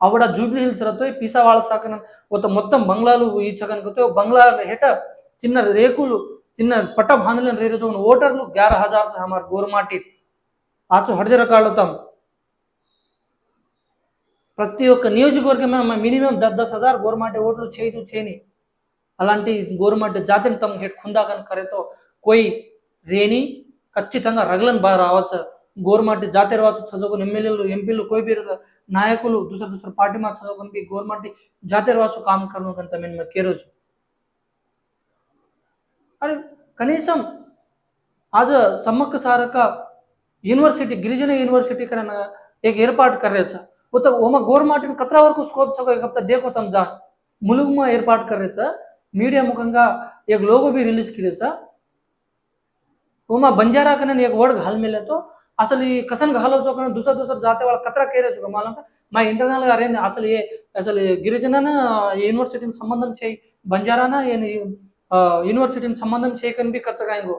ఆవిడ jubilee hills ರತ್ತೋಯ್ వాళ్ళ వాళ్ళకి సాకన ఒక మొత్తం బంగ్లాలు ఈ చకనకతో బంగ్లా హెట చిన్న రేకులు చిన్న పట్ట బాంధలను రేరు ఓటర్లు గ్యార హజార్ సహమార్ గోరుమాటి. గోర్మాటి ఆచు హడజర కాళ్ళతాం. ప్రతి ఒక్క నియోజకవర్గమే మినిమం దస్ దస్ హజార్ గోర్మాటి ఓట్లు చేయదు చేయని అలాంటి గోర్మాటి జాతిని తమ హెట్ కుందాకన్ కరేతో కోయి రేని ఖచ్చితంగా రగలన్ బాగా రావచ్చు. గవర్నమెంట్ జాతీయ రావచ్చు చదువుకుని ఎమ్మెల్యేలు, ఎంపీలు కోయి నాయకులు, దూసర దూసర పార్టీ మా చదువుకుని గవర్నమెంట్ జాతీయ రావచ్చు కామకరణ కంత మేము కేరోజు అని కనీసం आज सम्मक सारखा युनिवर्सिटी गिरिजन यूनिवर्सिटी का एक एर्पाट कर रहे वो तो ओमा गोरमाटिन कतरा वरकू स्कोप छको एक हफ़्ता देखो तम जान मुलुग में एर्पाट कर रहे मीडिया मुखंगा एक लोगो भी रिलीज़ बंजारा कने एक वर्ड घाल मिले तो అసలు ఈ కసన్ घालो जो कने दूसरा दूसरा जाते वाला कतरा कह रहे छो मालूम మా ఇంటర్నల్ గా అరే అసలు ఏ అసలు గిరిజన యూనివర్సిటీని సంబంధం చేయి బంజారానా యూనివర్సిటీని సంబంధం చేయకని బి కచ్చగా ఇంగో